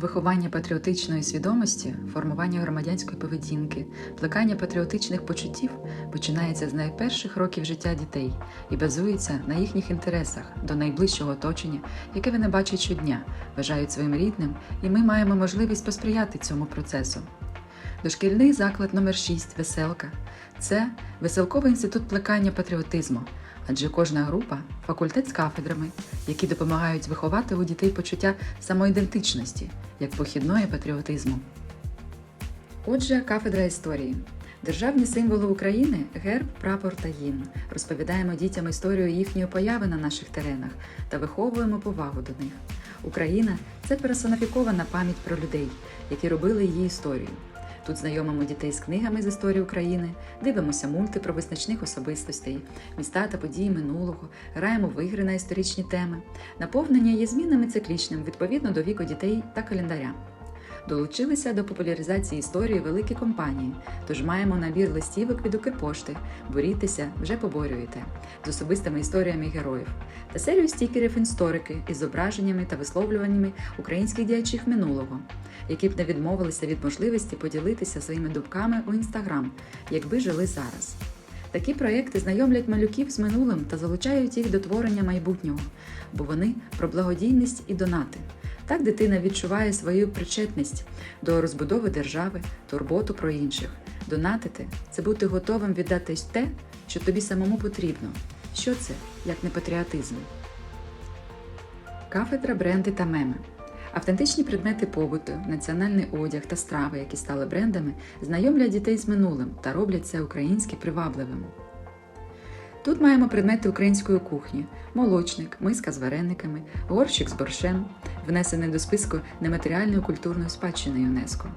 Виховання патріотичної свідомості, формування громадянської поведінки, плекання патріотичних почуттів починається з найперших років життя дітей і базується на їхніх інтересах до найближчого оточення, яке вони бачать щодня, вважають своїм рідним, і ми маємо можливість посприяти цьому процесу. Дошкільний заклад номер 6 Веселка це веселковий інститут плекання патріотизму, адже кожна група факультет з кафедрами, які допомагають виховати у дітей почуття самоідентичності як похідної патріотизму. Отже, кафедра історії. Державні символи України герб, прапор та гімн. Розповідаємо дітям історію їхньої появи на наших теренах та виховуємо повагу до них. Україна це персоніфікована пам'ять про людей, які робили її історію. Тут знайомимо дітей з книгами з історії України, дивимося мульти про визначних особистостей, міста та події минулого, граємо в ігри на історичні теми. Наповнення є змінами циклічним відповідно до віку дітей та календаря. Долучилися до популяризації історії великі компанії, тож маємо набір листівок від Укрпошти Борітеся, вже поборюєте з особистими історіями героїв та серію стікерів інсторики із зображеннями та висловлюваннями українських діячів минулого, які б не відмовилися від можливості поділитися своїми думками у інстаграм, якби жили зараз. Такі проекти знайомлять малюків з минулим та залучають їх до творення майбутнього, бо вони про благодійність і донати. Так дитина відчуває свою причетність до розбудови держави, турботу про інших. Донатити це бути готовим віддати те, що тобі самому потрібно. Що це, як не патріотизм? Кафедра бренди та меми. Автентичні предмети побуту, національний одяг та страви, які стали брендами, знайомлять дітей з минулим та роблять це українське привабливим. Тут маємо предмети української кухні: молочник, миска з варениками, горщик з борщем, внесений до списку нематеріальної культурної спадщини ЮНЕСКО.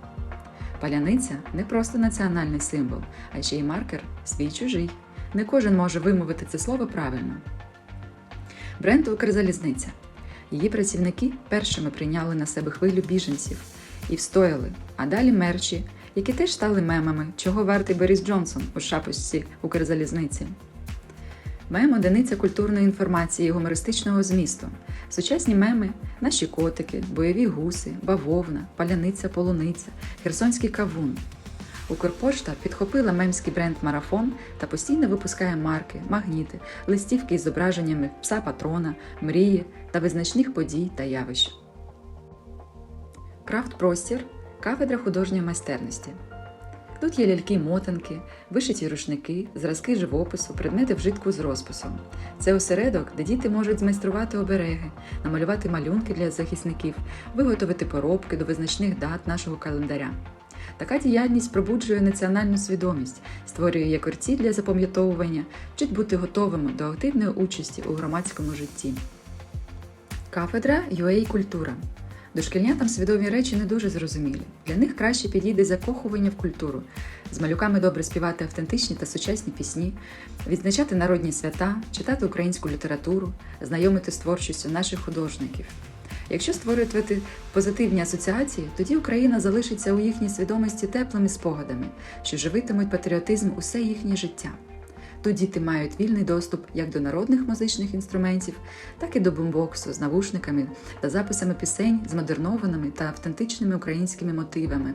Паляниця не просто національний символ, а ще й маркер свій чужий. Не кожен може вимовити це слово правильно. Бренд Укрзалізниця. Її працівники першими прийняли на себе хвилю біженців і встояли, а далі мерчі, які теж стали мемами, чого вартий Борис Джонсон у шапочці Укрзалізниці. Мем одиниця культурної інформації і гумористичного змісту. Сучасні меми, наші котики, бойові гуси, бавовна, паляниця полуниця, херсонський кавун. Укрпошта підхопила мемський бренд Марафон та постійно випускає марки, магніти, листівки із зображеннями пса патрона, мрії та визначних подій та явищ. Крафт-простір кафедра художньої майстерності. Тут є ляльки-мотанки, вишиті рушники, зразки живопису, предмети вжитку з розписом. Це осередок, де діти можуть змайструвати обереги, намалювати малюнки для захисників, виготовити поробки до визначних дат нашого календаря. Така діяльність пробуджує національну свідомість, створює якорці для запам'ятовування, вчить бути готовими до активної участі у громадському житті. Кафедра UA Культура. Дошкільнятам свідомі речі не дуже зрозумілі. Для них краще підійде закохування в культуру, з малюками добре співати автентичні та сучасні пісні, відзначати народні свята, читати українську літературу, знайомити з творчістю наших художників. Якщо створювати позитивні асоціації, тоді Україна залишиться у їхній свідомості теплими спогадами, що живитимуть патріотизм усе їхнє життя. Тут діти мають вільний доступ як до народних музичних інструментів, так і до бумбоксу з навушниками та записами пісень з модернованими та автентичними українськими мотивами.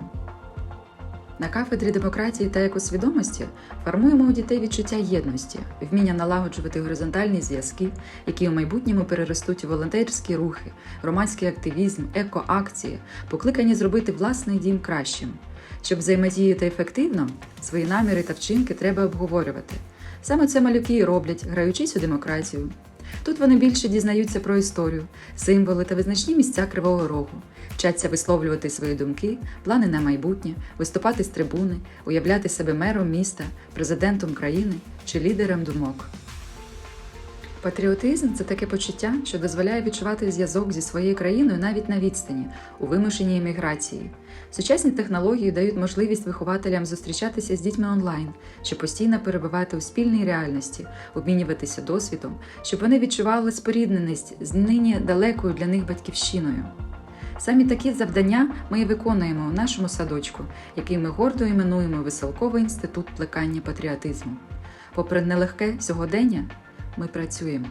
На кафедрі демократії та екосвідомості формуємо у дітей відчуття єдності, вміння налагоджувати горизонтальні зв'язки, які у майбутньому переростуть у волонтерські рухи, громадський активізм, екоакції, покликані зробити власний дім кращим. Щоб взаємодіяти ефективно, свої наміри та вчинки треба обговорювати. Саме це малюки і роблять, граючись у демократію. Тут вони більше дізнаються про історію, символи та визначні місця Кривого Рогу, вчаться висловлювати свої думки, плани на майбутнє, виступати з трибуни, уявляти себе мером міста, президентом країни чи лідером думок. Патріотизм це таке почуття, що дозволяє відчувати зв'язок зі своєю країною навіть на відстані, у вимушеній еміграції. Сучасні технології дають можливість вихователям зустрічатися з дітьми онлайн, щоб постійно перебувати у спільній реальності, обмінюватися досвідом, щоб вони відчували спорідненість з нині далекою для них батьківщиною. Самі такі завдання ми і виконуємо у нашому садочку, який ми гордо іменуємо Веселковий інститут плекання патріотизму. Попри нелегке сьогодення, ми працюємо.